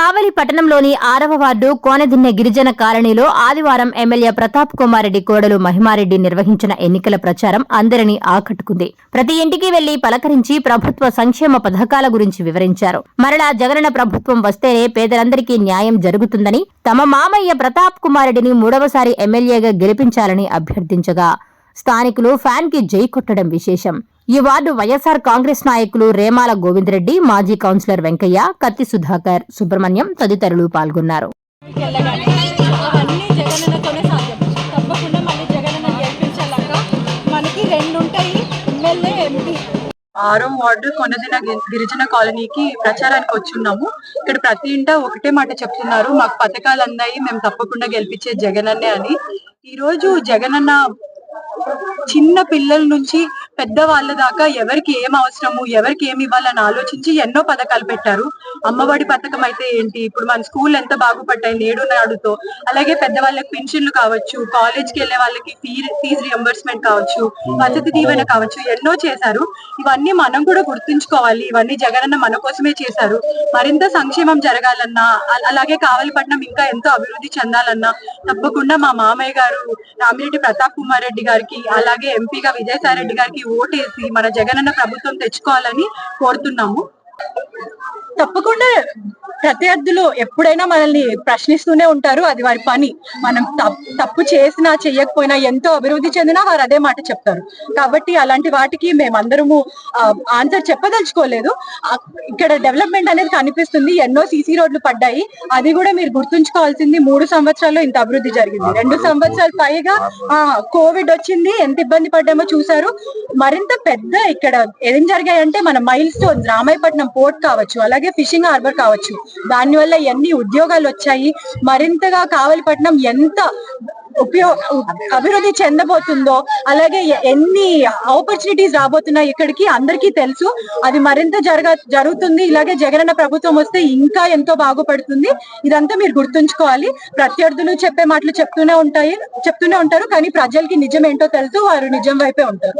కావలి పట్టణంలోని ఆరవ వార్డు కోనదిన్నె గిరిజన కాలనీలో ఆదివారం ఎమ్మెల్యే ప్రతాప్ కుమార్ రెడ్డి కోడలు మహిమారెడ్డి నిర్వహించిన ఎన్నికల ప్రచారం అందరినీ ఆకట్టుకుంది. ప్రతి ఇంటికి వెళ్ళి పలకరించి ప్రభుత్వ సంక్షేమ పథకాల గురించి వివరించారు. మరలా జగనన్న ప్రభుత్వం వస్తేనే పేదలందరికీ న్యాయం జరుగుతుందని తమ మామయ్య ప్రతాప్ కుమార్ రెడ్డిని మూడవసారి ఎమ్మెల్యేగా గెలిపించాలని అభ్యర్థించగా స్థానికులు ఫ్యాన్కి జై కొట్టడం విశేషం. ఈ వార్డు వైఎస్ఆర్ కాంగ్రెస్ నాయకులు రేమాల గోవిందరెడ్డి మాజీ కౌన్సిలర్ వెంకయ్య కత్తి సుధాకర్ సుబ్రహ్మణ్యం తదితరులు పాల్గొన్నారు. ఆరో వార్డు కొనదిన గిరిజన కాలనీకి ప్రచారానికి వచ్చున్నాము. ఇక్కడ ప్రతి ఇంట ఒకటే మాట చెప్తున్నారు. మాకు పథకాలు అందాయి మేము తప్పకుండా గెలిపించే జగనన్నే అని. ఈ రోజు జగనన్న చిన్న పిల్లల నుంచి పెద్ద వాళ్ళ దాకా ఎవరికి ఏం అవసరము ఎవరికి ఏమి ఇవ్వాలని ఆలోచించి ఎన్నో పథకాలు పెట్టారు. అమ్మఒడి పథకం అయితే ఏంటి? ఇప్పుడు మన స్కూల్ ఎంత బాగుపడ్డాయి నేడు నాడుతో. అలాగే పెద్దవాళ్ళకి పెన్షన్లు కావచ్చు కాలేజ్కి వెళ్ళే వాళ్ళకి ఫీజ్ ఫీజు రియంబర్స్మెంట్ కావచ్చు వసతి దీవెన కావచ్చు ఎన్నో చేశారు. ఇవన్నీ మనం కూడా గుర్తుంచుకోవాలి. ఇవన్నీ జగనన్న మన కోసమే చేశారు. మరింత సంక్షేమం జరగాలన్నా అలాగే కావలిపట్నం ఇంకా ఎంతో అభివృద్ధి చెందాలన్నా తప్పకుండా మా మామయ్య గారు రామిరెడ్డి ప్రతాప్ కుమార్ రెడ్డి గారికి అలాగే ఎంపీగా విజయసాయి రెడ్డి గారికి ఓటేసి మన జగనన్న ప్రభుత్వం తెచ్చుకోవాలని కోరుతున్నాము. తప్పకుండా ప్రత్యర్థులు ఎప్పుడైనా మనల్ని ప్రశ్నిస్తూనే ఉంటారు అది వారి పని. మనం తప్పు చేసినా చెయ్యకపోయినా ఎంతో అభివృద్ధి చెందినా వారు అదే మాట చెప్తారు. కాబట్టి అలాంటి వాటికి మేమందరము ఆన్సర్ చెప్పదలుచుకోలేదు. ఇక్కడ డెవలప్మెంట్ అనేది కనిపిస్తుంది. ఎన్నో సీసీ రోడ్లు పడ్డాయి. అది కూడా మీరు గుర్తుంచుకోవాల్సింది మూడు సంవత్సరాల్లో ఇంత అభివృద్ధి జరిగింది. రెండు సంవత్సరాలు పైగా కోవిడ్ వచ్చింది. ఎంత ఇబ్బంది పడ్డామో చూసారు మరింత పెద్ద ఇక్కడ ఏం జరిగాయంటే మన మైల్ స్టోన్స్ రామాయపట్నం పోర్ట్ కావచ్చు అలాగే ఫిషింగ్ హార్బర్ కావచ్చు. దానివల్ల ఎన్ని ఉద్యోగాలు వచ్చాయి? మరింతగా కావలిపట్నం ఎంత ఉపయోగ అభివృద్ధి చెందబోతుందో అలాగే ఎన్ని ఆపర్చునిటీస్ రాబోతున్నాయి ఇక్కడికి అందరికీ తెలుసు. అది మరింత జరగ జరుగుతుంది. ఇలాగే జగనన్న ప్రభుత్వం వస్తే ఇంకా ఎంతో బాగుపడుతుంది. ఇదంతా మీరు గుర్తుంచుకోవాలి. ప్రత్యర్థులు చెప్పే మాటలు చెప్తూనే ఉంటాయి చెప్తూనే ఉంటారు. కానీ ప్రజలకి నిజం ఏంటో తెలుసు. వారు నిజం వైపే ఉంటారు.